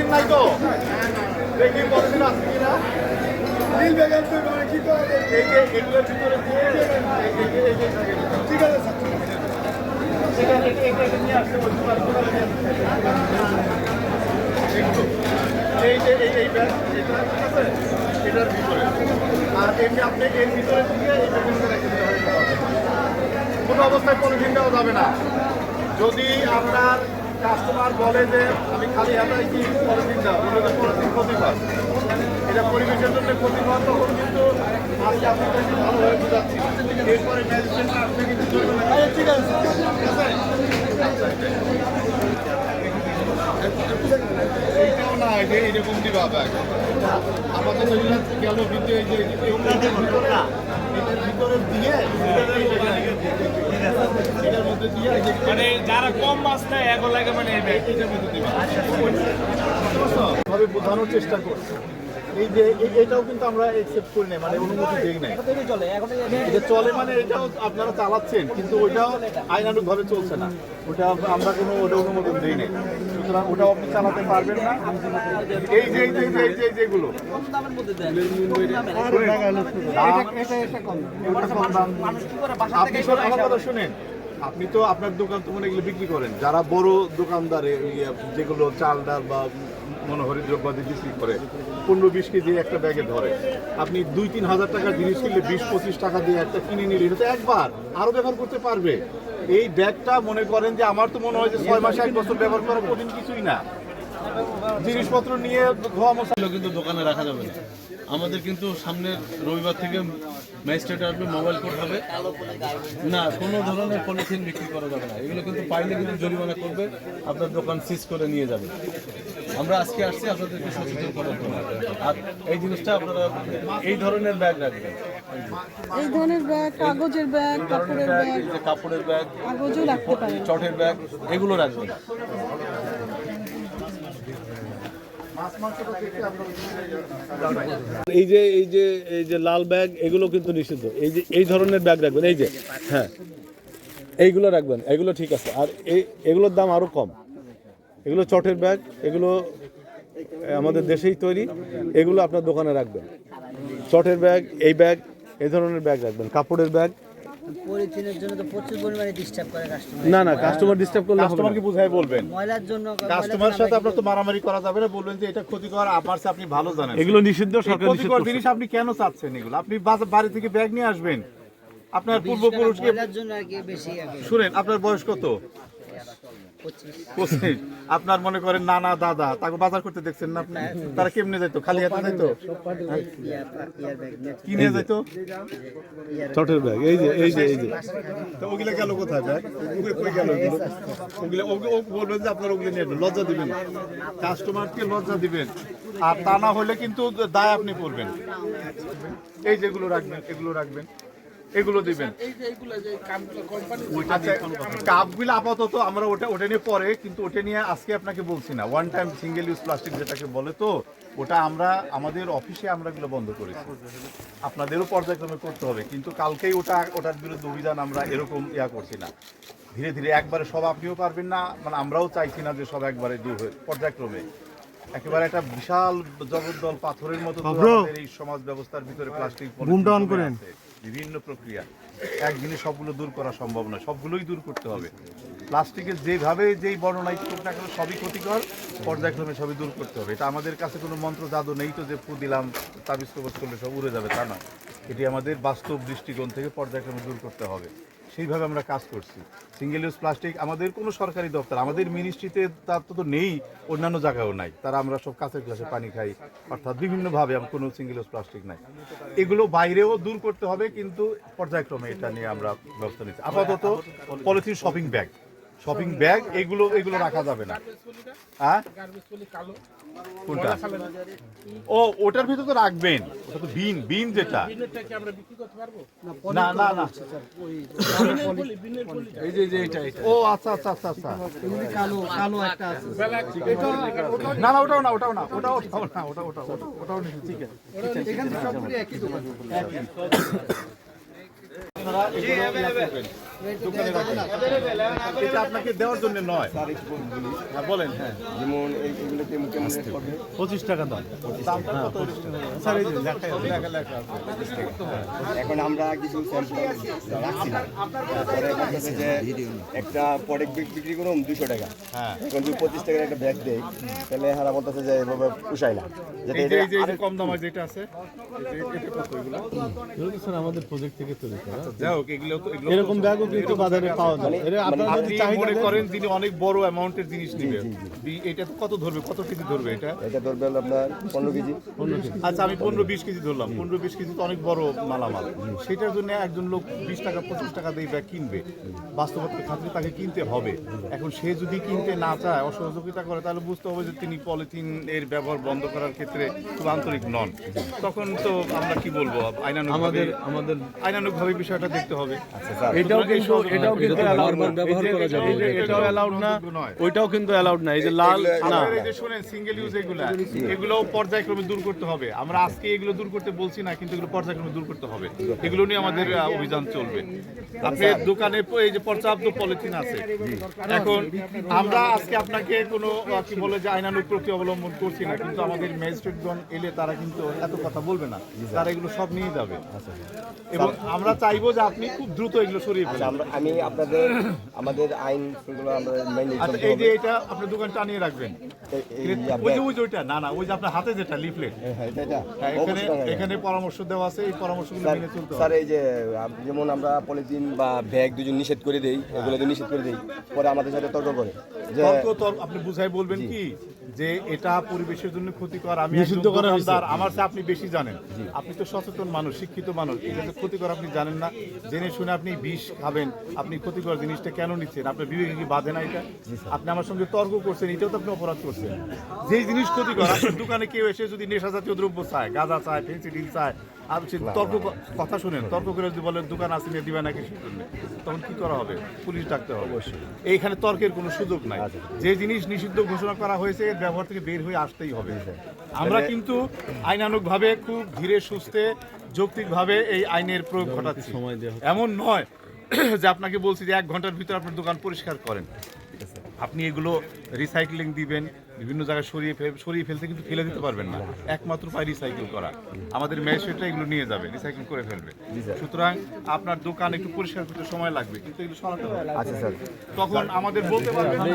Polythene নাই তো। দেখি পলিথিন আছে কিনা। নীল মানে কি করা এই যে এগুলোর ভিতরে এই এই এই। ঠিক আছে স্যার। সেখানে এটা- নিয়ে আসতে বলছি। একটু। এই যে এই এই ব্যাগ এটা ঠিক আছে? এটার ভিতরে। আর এমনি আপনি এর ভিতরে দিয়ে রেখে দিতে হবে। কোনো অবস্থায় পলিথিন দেওয়া যাবে না। যদি আপনার কাস্টমার বলে যে আমি খালি হাতায় কি পলিথিন দাও। যে পলিথিন ক্ষতিকর। এটা পরিবেশের জন্য ক্ষতিকর তখন কিন্তু আজকে আপনাদেরকে ভালোভাবে বোঝাচ্ছি। এরপরে ম্যাজিস্ট্রেট আসবে কিন্তু আরে ঠিক আছে। এইটাও না যে এরকম দিবা ব্যাগ আমাদের গেল ভিতরে এই যে মানে যারা কম মাছ নেয় এগুলো লাগে মানে ভাবে বোঝানোর চেষ্টা করছি। এই যে এটাও কিন্তু আমরা একসেপ্ট করি নাই মানে অনুমতি দেই নাই। এটা চলে মানে এটাও আপনারা চালাচ্ছেন কিন্তু ওইটাও আইনানুক ভাবে চলছে না। ওটা আমরা কোনো ওটা অনুমোদন দিই নাই। সুতরাং ওটাও আপনি চালাতে পারবেন না। এই যে এই যে এই যে এই যেগুলো। আপনি আমার কথা শুনেন। আপনি তো আপনার দোকান তো মনে এগুলো বিক্রি করেন। যারা বড় দোকানদারে যেগুলো চাল ডাল বা মনোহরি দ্রব্যাদি বিক্রি করে, পনেরো বিশ কেজি একটা ব্যাগে ধরে। আপনি দুই তিন হাজার টাকার জিনিস কিনলে বিশ পঁচিশ টাকা দিয়ে একটা কিনে নিলে এটা একবার আরও ব্যবহার করতে পারবে। এই ব্যাগটা মনে করেন যে আমার তো মনে হয় যে ছয় মাসে এক বছর ব্যবহার করা কঠিন কিছুই না। জিনিসপত্র নিয়ে ধোয়া মশা কিন্তু দোকানে রাখা যাবে না। আমাদের কিন্তু সামনের রবিবার থেকে ম্যাজিস্ট্রেট আসবে মোবাইল কোর্ট হবে। না কোনো ধরনের পলিথিন বিক্রি করা যাবে না। এগুলো কিন্তু পাইলে কিন্তু জরিমানা করবে আপনার দোকান সিজ করে নিয়ে যাবে। আমরা আজকে আসছি আপনাদেরকে সচেতন করার জন্য। আর এই জিনিসটা আপনারা এই ধরনের ব্যাগ রাখবেন। এই ধরনের ব্যাগ কাগজের ব্যাগ কাপড়ের ব্যাগ কাপড়ের ব্যাগ কাগজও চটের ব্যাগ এগুলো রাখবেন। এই যে এই যে এই যে লাল ব্যাগ, এগুলো কিন্তু নিষিদ্ধ। এই যে, এই ধরনের ব্যাগ রাখবেন, এই যে হ্যাঁ। এইগুলো রাখবেন, এগুলো ঠিক আছে। আর এই, এগুলোর দাম আরও কম। এগুলো চটের ব্যাগ, এগুলো আমাদের দেশেই তৈরি। এগুলো আপনার দোকানে রাখবেন। চটের ব্যাগ, এই ব্যাগ, এই ধরনের ব্যাগ রাখবেন। কাপড়ের ব্যাগ পলিথিনের জন্য তো প্রচুর পরিমাণে ডিস্টার্ব করে কাস্টমার না না কাস্টমার ডিস্টার্ব করলে হবে না। কাস্টমারকে বুঝাই বলবেন। ময়লার জন্য কাস্টমার সাথে আপনার তো মারামারি করা যাবে না বলবেন যে এটা ক্ষতিকর আমার চেয়ে আপনি ভালো জানেন। এগুলো নিষিদ্ধ এই সরকার নিষিদ্ধ ক্ষতিকর করছে। জিনিস আপনি কেন চাচ্ছেন এগুলো? আপনি বাজা- বাড়ি থেকে ব্যাগ নিয়ে আসবেন। আপনার পূর্বপুরুষকে ময়লার জন্য আর কি বেশি আর শুনেন আপনার বয়স কত? আপনার মনে করেন নানা দাদা তাকে বাজার করতে দেখছেন না আপনি? তারা কেমনে যাইতো? খালি হাতে যাইতো? ব্যাগ কি নিয়ে যাইতো? চটের ব্যাগ এই যে এই যে এই যে। তো ওগুলো গেল কোথায় ব্যাগ? ওগুলো কই গেল ওগুলো? ওগুলো ওগুলো- ও বলবেন যে আপনার ওগুলো নিয়ে লজ্জা দিবেন কাস্টমারকে লজ্জা দিবেন। আর তা না হলে কিন্তু দায় আপনি পড়বেন। এই যেগুলো রাখবেন এগুলো রাখবেন। এগুলো দিবেন। আচ্ছা কাপগুলো আপাতত আমরা ওটা ওটা নিয়ে পরে কিন্তু ওটা নিয়ে আজকে আপনাকে বলছি না। One time single use plastic যেটাকে বলে তো ওটা আমরা আমাদের অফিসে আমরা এগুলো বন্ধ করেছি। আপনাদেরও পর্যায়ক্রমে করতে হবে কিন্তু কালকেই ওটা ওটার বিরুদ্ধে অভিযান আমরা এরকম ইয়া করছি না। ধীরে ধীরে একবারে সব আপনিও পারবেন না মানে আমরাও চাইছি না যে সব একবারে দূর হয়ে পর্যায়ক্রমে। একেবারে একটা বিশাল জগদ্দল পাথরের মতো এই সমাজ ব্যবস্থার ভিতরে প্লাস্টিক করেন। বিভিন্ন প্রক্রিয়া। একদিনে সবগুলো দূর করা সম্ভব নয়, সবগুলোই দূর করতে হবে। প্লাস্টিকের যেভাবে যেই বর্ণনাই করুক না কেন সবই ক্ষতিকর, পর্যায়ক্রমে সবই দূর করতে হবে। এটা আমাদের কাছে কোনো মন্ত্র, জাদু নেই তো যে, ফু দিলাম, তাবিজ কবজ করলে সব উড়ে যাবে তা না এটি আমাদের বাস্তব দৃষ্টিকোণ থেকে পর্যায়ক্রমে দূর করতে হবে। সেইভাবে আমরা কাজ করছি। সিঙ্গেল ইউজ প্লাস্টিক আমাদের কোনো সরকারি দপ্তর, আমাদের মিনিস্ট্রিতে তার তো নেই, অন্যান্য জায়গায়ও নাই। তারা আমরা সব কাঁচের গ্লাসে পানি খাই, অর্থাৎ বিভিন্নভাবে কোনো সিঙ্গেল ইউজ প্লাস্টিক নাই। এগুলো বাইরেও দূর করতে হবে, কিন্তু পর্যায়ক্রমে এটা নিয়ে আমরা ব্যবস্থা নিচ্ছি। আপাতত polythene shopping bag shopping bag এগুলো এগুলো রাখা যাবে না। হ্যাঁ? কোনটা? ও ওটার ভিতরে তো রাখবেন। ওটা তো বিন বিন যেটা। না না না এই যে যে এটা এটা ও আচ্ছা আচ্ছা আচ্ছা আচ্ছা। কালো কালো একটা আছে। না না ওটাও না ওটাও না ওটাও ওটাও না ওটা ওটা ওটা ওটাও নেই ঠিক আছে। এগুলো ইয়া করবেন। দোকানে। রাখেন। এটা আপনাকে দেওয়ার জন্য নয়। হ্যাঁ বলেন হ্যাঁ। যেমন এই- কেমন কেমন রেট পঁচিশ টাকা দাম। দামটা কত? স্যার এই লেখা লেখা এখন আমরা কিছু স্যাম্পল রাখছি না। তারপরে বলতেছে যে একটা প্রোডাক্ট বিক্রি করুন দুশো টাকা। হ্যাঁ। এখন যদি পঁচিশ টাকার একটা ব্যাগ দেয় তাহলে হারা বলতেছে যে এভাবে পুষায় না। এই যে কম দামের যেটা আছে এটা কত এগুলো? এগুলো স্যার আমাদের প্রজেক্ট থেকে তৈরি করা। যাই হোক এগুলো এরকম ব্যাগও কিন্তু বাজারে পাওয়া যায়। এর আপনার যদি চাহিদা মনে করেন যিনি অনেক বড় অ্যামাউন্টের জিনিস নেবে বি- এটা তো কত ধরবে? কত কেজি ধরবে এটা? এটা ধরবে আপনার পনেরো কেজি। আচ্ছা আমি পনেরো বিশ কেজি ধরলাম। পনেরো বিশ কেজি তো অনেক বড় মালামাল। সেটার জন্য একজন লোক বিশ টাকা পঁচিশ টাকা দিয়ে ব্যাগ কিনবে। বাস্তবতার খাতে তাকে কিনতে হবে। এখন সে যদি কিনতে না চায় অসহযোগিতা করে তাহলে বুঝতে হবে যে তিনি পলিথিন এর ব্যবহার বন্ধ করার ক্ষেত্রে খুব আন্তরিক নন। তখন তো আমরা কি বলব? আইনানুগ আমাদের আমাদের আইনানুগ ভাবে বিষয়টা দেখতে হবে। এটাও কিন্তু এটাও কিন্তু সহযোগিতা- অ্যালাউড না। ব্যবহার করা যাবে। এটাও অ্যালাউড না। ওইটাও কিন্তু অ্যালাউড না। এই যে লাল না। এই যে শুনেন সিঙ্গেল ইউজ এগুলা এগুলো পর্যায়ক্রমে দূর করতে হবে। আমরা আজকে এগুলো দূর করতে বলছি না কিন্তু এগুলো পর্যায়ক্রমে দূর করতে হবে। এগুলো নিয়ে আমাদের অভিযান চলবে। আপনার দোকানে এই যে পর্যাপ্ত পলিথিন আছে। এখন আমরা আজকে আপনাকে কোনো কি বলে যে আইনানুগ প্রক্রিয়া অবলম্বন করছি না কিন্তু আমাদের ম্যাজিস্ট্রেটগণ এলে তারা কিন্তু এত কথা বলবে না। তারা এগুলো সব নিয়ে যাবে। এবং আমরা চাইব যে আপনি খুব দ্রুত এগুলো সরিয়ে আচ্ছা, ফেলেন। আমরা আমি আপনাদের আমাদের আইন সেগুলো আমরা মেনে আচ্ছা এই যে এটা আপনার দোকান টানিয়ে রাখবেন। ওই যে ওই যে ওইটা না না ওই যে আপনার হাতে যেটা লিফলেট। হ্যাঁ, এটা এটা হ্যাঁ, এখানে এখানে পরামর্শ দেওয়া আছে এই পরামর্শগুলো মেনে চলতে স্যার এই যে যেমন আমরা পলিথিন বা ব্যাগ দুজন নিষেধ করে দেই এগুলো নিষেধ করে দেই পরে আমাদের সাথে তর্ক করে। যে তর্ক তর্ক আপনি বুঝাই বলবেন কি? যে এটা পরিবেশের জন্য ক্ষতিকর আমি নিষিদ্ধ করা হয়েছে। আর আমার চেয়ে আপনি বেশি জানেন। আপনি তো সচেতন মানুষ শিক্ষিত মানুষ এটা তো ক্ষতিকর আপনি জানেন না। জেনে শুনে আপনি বিষ খাবেন আপনি ক্ষতিকর জিনিসটা কেন নিচ্ছেন? আপনার বিবেকে কি বাধে না এটা? আপনি আমার সঙ্গে তর্ক করছেন এটাও তো আপনি অপরাধ করছেন। যেই জিনিস ক্ষতিকর আপনার দোকানে কেউ এসে যদি নেশা জাতীয় দ্রব্য চায় গাঁজা চায় ফেন্সিডিল চায় আর সে তর্ক কথা শুনেন তর্ক করে যদি বলেন দোকান আসি নিয়ে দিবে না কিছু তখন কি করা হবে? পুলিশ ডাকতে হবে। অবশ্যই। এইখানে তর্কের কোনো সুযোগ নাই। যে জিনিস নিষিদ্ধ ঘোষণা করা হয়েছে এর ব্যবহার থেকে বের হয়ে আসতেই হবে। আমরা কিন্তু আইনানুকভাবে খুব ধীরে সুস্থে যৌক্তিকভাবে এই আইনের প্রয়োগ ঘটাচ্ছি। এমন নয় যে আপনাকে বলছি যে এক ঘণ্টার ভিতরে আপনার দোকান পরিষ্কার করেন। আপনি এগুলো রিসাইক্লিং দিবেন বিভিন্ন জায়গায় সরিয়ে ফেল সরিয়ে ফেলতে কিন্তু ফেলে দিতে পারবেন না। একমাত্র পায় রিসাইকেল করা। আমাদের ম্যাজিস্ট্রেটরা এগুলো নিয়ে যাবে রিসাইকেল করে ফেলবে। সুতরাং আপনার দোকান একটু পরিষ্কার করতে সময় লাগবে কিন্তু এগুলো সরাতে হবে। আচ্ছা তখন আমাদের বলতে পারবেন না।